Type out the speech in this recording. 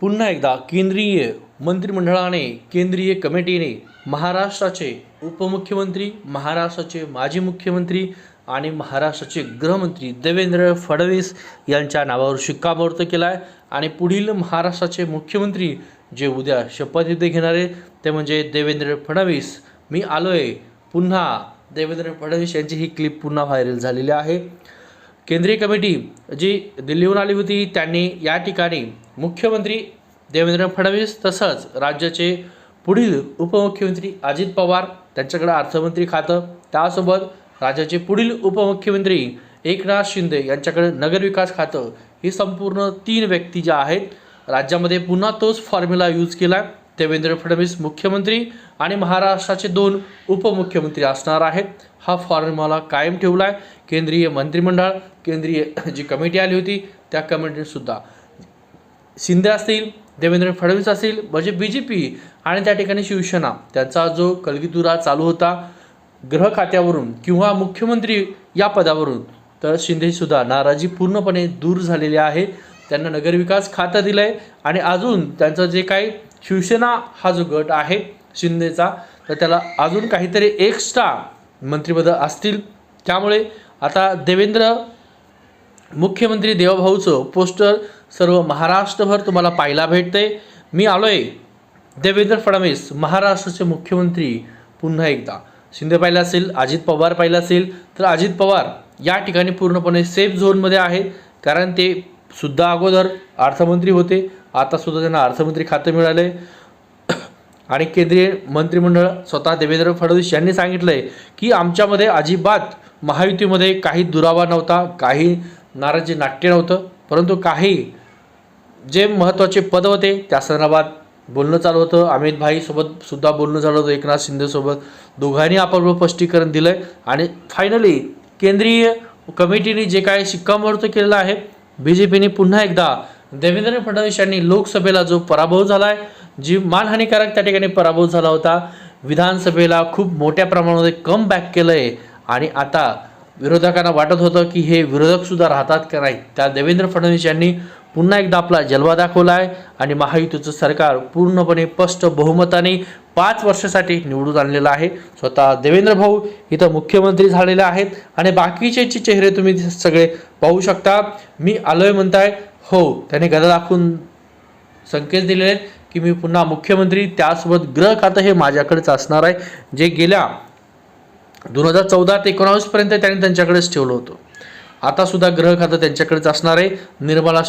पुन्हा एकदा केंद्रीय मंत्रिमंडळाने केंद्रीय कमिटीने महाराष्ट्राचे उपमुख्यमंत्री महाराष्ट्राचे माजी मुख्यमंत्री आणि महाराष्ट्राचे गृहमंत्री देवेंद्र फडणवीस यांच्या नावावर शिक्कामोर्तब केला आहे आणि पुढील महाराष्ट्राचे मुख्यमंत्री जे उद्या शपथविधी घेणारे ते म्हणजे देवेंद्र फडणवीस. मी आलो आहे पुन्हा देवेंद्र फडणवीस यांची ही क्लिप पुन्हा व्हायरल झालेली आहे. केंद्रीय कमिटी जी दिल्लीहून आली होती त्यांनी या ठिकाणी मुख्यमंत्री देवेंद्र फडणवीस तसंच राज्याचे पुढील उपमुख्यमंत्री अजित पवार त्यांच्याकडे अर्थमंत्री खातं त्यासोबत राज्याचे पुढील उपमुख्यमंत्री एकनाथ शिंदे यांच्याकडे नगरविकास खातं ही संपूर्ण तीन व्यक्ती ज्या आहेत राज्यामध्ये पुन्हा तोच फॉर्म्युला यूज केला. देवेंद्र फडणवीस मुख्यमंत्री आणि महाराष्ट्राचे दोन उपमुख्यमंत्री असणार आहेत. हा फॉर्म्युला कायम ठेवला आहे केंद्रीय मंत्रिमंडळ केंद्रीय जी कमिटी आली होती त्या कमिटीसुद्धा शिंदे असतील देवेंद्र फडणवीस असतील म्हणजे बी जे पी आणि त्या ठिकाणी शिवसेना त्यांचा जो कलगीतुरा चालू होता गृह खात्यावरून किंवा मुख्यमंत्री या पदावरून तर शिंदेसुद्धा नाराजी पूर्णपणे दूर झालेली आहे. त्यांना नगरविकास खातं दिलं आहे आणि अजून त्यांचं जे काही शिवसेना हा जो गट आहे शिंदेचा तर त्याला अजून काहीतरी एक्स्ट्रा मंत्रिपदं असतील. त्यामुळे आता देवेंद्र मुख्यमंत्री देवभाऊचं पोस्टर सर्व महाराष्ट्रभर तुम्हाला पाहायला भेटते मी आलो आहे देवेंद्र फडणवीस महाराष्ट्राचे मुख्यमंत्री पुन्हा एकदा. शिंदे पाहिलं असेल अजित पवार पाहिलं असेल तर अजित पवार या ठिकाणी पूर्णपणे सेफ झोनमध्ये आहे. कारण ते सुद्धा अगोदर अर्थमंत्री होते. आता सुद्धा त्यांना अर्थमंत्री खातं मिळालं आणि केंद्रीय मंत्रिमंडळ स्वतः देवेंद्र फडणवीस यांनी सांगितलं आहे की आमच्यामध्ये अजिबात महायुतीमध्ये काही दुरावा नव्हता काही नाराजी नाट्य नव्हतं परंतु काही जे महत्त्वाचे पद होते त्या संदर्भात बोलणं चालू होतं. अमित भाईसोबत सुद्धा बोलणं चालू होतं. एकनाथ शिंदेसोबत दोघांनी आपापलं स्पष्टीकरण दिलं आहे आणि फायनली केंद्रीय कमिटीने जे काय शिक्कामोर्तब केलेलं आहे बी जे पीने पुन्हा एकदा देवेंद्र फडणवीस यांनी लोकसभेला जो पराभव झाला आहे जी मानहानिकारक त्या ठिकाणी पराभव झाला होता विधानसभेला खूप मोठ्या प्रमाणामध्ये कम बॅक केलं आहे आणि आता विरोधकांना वाटत होतं की हे विरोधकसुद्धा राहतात का नाही? त्या देवेंद्र फडणवीस यांनी पुन्हा एकदा आपला जलवा दाखवला आहे आणि महायुतीचं सरकार पूर्णपणे स्पष्ट बहुमताने पाच वर्षासाठी निवडून आणलेलं आहे. स्वतः देवेंद्र भाऊ इथं मुख्यमंत्री झालेले आहेत आणि बाकीचे जे चेहरे तुम्ही सगळे पाहू शकता. मी आलोय म्हणताय हो त्याने गदा दाखवून संकेत दिलेले आहेत की मी पुन्हा मुख्यमंत्री त्यासोबत गृह खातं हे माझ्याकडेच असणार आहे. जे गेल्या दोन हजार चौदा ते एकोणावीसपर्यंत त्यांनी त्यांच्याकडेच ठेवलं होतं. आता सुद्धा ग्रह खातं त्यांच्याकडेच असणार आहे. निर्मला